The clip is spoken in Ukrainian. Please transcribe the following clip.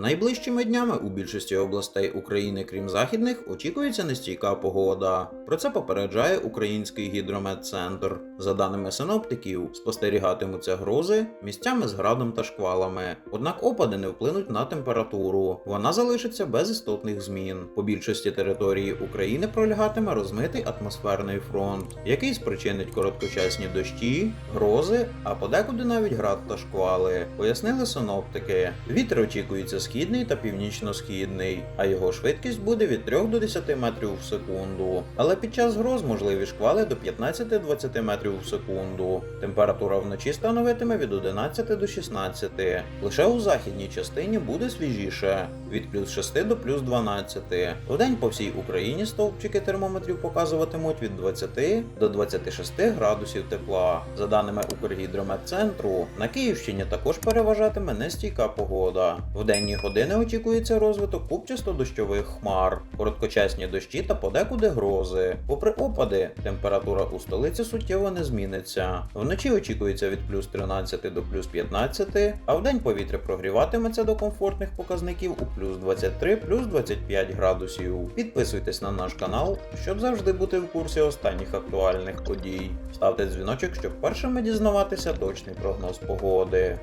Найближчими днями у більшості областей України, крім західних, очікується нестійка погода. Про це попереджає Український гідрометцентр. За даними синоптиків, спостерігатимуться грози місцями з градом та шквалами. Однак опади не вплинуть на температуру. Вона залишиться без істотних змін. По більшості території України пролягатиме розмитий атмосферний фронт, який спричинить короткочасні дощі, грози, а подекуди навіть град та шквали. Пояснили синоптики. Вітер очікується східний та північно-східний, а його швидкість буде від 3 до 10 метрів в секунду. Але під час гроз можливі шквали до 15-20 метрів в секунду. Температура вночі становитиме від 11 до 16. Лише у західній частині буде свіжіше від плюс 6 до плюс 12. Вдень по всій Україні стовпчики термометрів показуватимуть від 20 до 26 градусів тепла. За даними Укргідрометцентру, на Київщині також переважатиме нестійка погода. В години очікується розвиток купчасто-дощових хмар, короткочасні дощі та подекуди грози. Попри опади, температура у столиці суттєво не зміниться. Вночі очікується від плюс 13 до плюс 15, а вдень повітря прогріватиметься до комфортних показників у плюс 23 плюс 25 градусів. Підписуйтесь на наш канал, щоб завжди бути в курсі останніх актуальних подій. Ставте дзвіночок, щоб першими дізнаватися точний прогноз погоди.